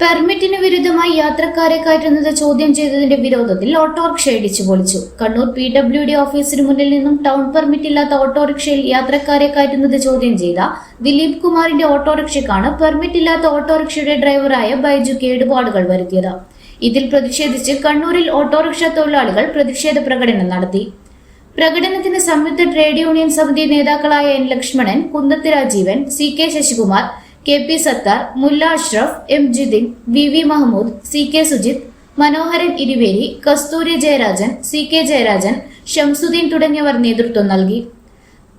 പെർമിറ്റിന് വിരുദ്ധമായി യാത്രക്കാരെ കയറ്റുന്നത് ചോദ്യം ചെയ്തതിന്റെ വിരോധത്തിൽ ഓട്ടോറിക്ഷ ഇടിച്ചു പൊളിച്ചു. കണ്ണൂർ പി ഡബ്ല്യു ഡി ഓഫീസിന് മുന്നിൽ നിന്നും ടൗൺ പെർമിറ്റ് ഇല്ലാത്ത ഓട്ടോറിക്ഷയിൽ യാത്രക്കാരെ കയറ്റുന്നത് ചോദ്യം ചെയ്ത ദിലീപ് കുമാറിന്റെ ഓട്ടോറിക്ഷയ്ക്കാണ് പെർമിറ്റ് ഇല്ലാത്ത ഓട്ടോറിക്ഷയുടെ ഡ്രൈവറായ ബൈജു കേടുപാടുകൾ വരുത്തിയത്. ഇതിൽ പ്രതിഷേധിച്ച് കണ്ണൂരിൽ ഓട്ടോറിക്ഷ തൊഴിലാളികൾ പ്രതിഷേധ പ്രകടനം നടത്തി. പ്രകടനത്തിന് സംയുക്ത ട്രേഡ് യൂണിയൻ സമിതി നേതാക്കളായ N Lakshmanan Kunnath Rajeevan C K Sasikumar K P Sathar Mulla Ashraf M Jithin V V Mahmood C K Sujith Manoharan Iruveri Kasthuri Jayarajan C K Jayarajan Shamsuddin തുടങ്ങിയവർ നേതൃത്വം നൽകി.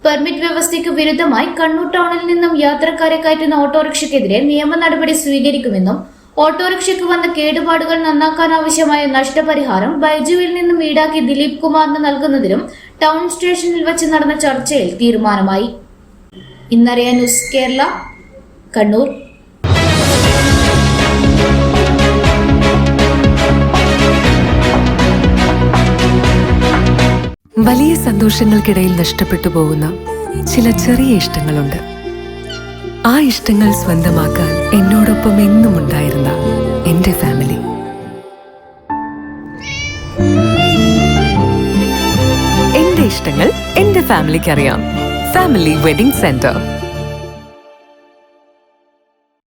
പെർമിറ്റ് വ്യവസ്ഥയ്ക്ക് വിരുദ്ധമായി കണ്ണൂർ ടൗണിൽ നിന്നും യാത്രക്കാരെ കയറ്റുന്ന ഓട്ടോറിക്ഷയ്ക്കെതിരെ നിയമ നടപടി സ്വീകരിക്കുമെന്നും ഓട്ടോറിക്ഷയ്ക്ക് വന്ന കേടുപാടുകൾ നന്നാക്കാൻ ആവശ്യമായ നഷ്ടപരിഹാരം ബൈജുവിൽ നിന്നും ഈടാക്കി ദിലീപ് കുമാറിന് നൽകുന്നതിനും ടൗൺ സ്റ്റേഷനിൽ വെച്ച് നടന്ന ചർച്ചയിൽ തീരുമാനമായി. ഇന്നറിയാൻ ന്യൂസ് കേരള കണ്ണൂർ. വലിയ സന്തോഷങ്ങൾക്കിടയിൽ നഷ്ടപ്പെട്ടു പോകുന്ന ചില ചെറിയ ഇഷ്ടങ്ങളുണ്ട്. ആ ഇഷ്ടങ്ങൾ സ്വന്തമാക്കാൻ എന്നോടൊപ്പം എന്നും ഉണ്ടായിരുന്ന എന്റെ ഫാമിലി. എന്റെ ഇഷ്ടങ്ങൾ എന്റെ ഫാമിലിക്ക് അറിയാം ഫാമിലി വെഡിംഗ് സെന്റർ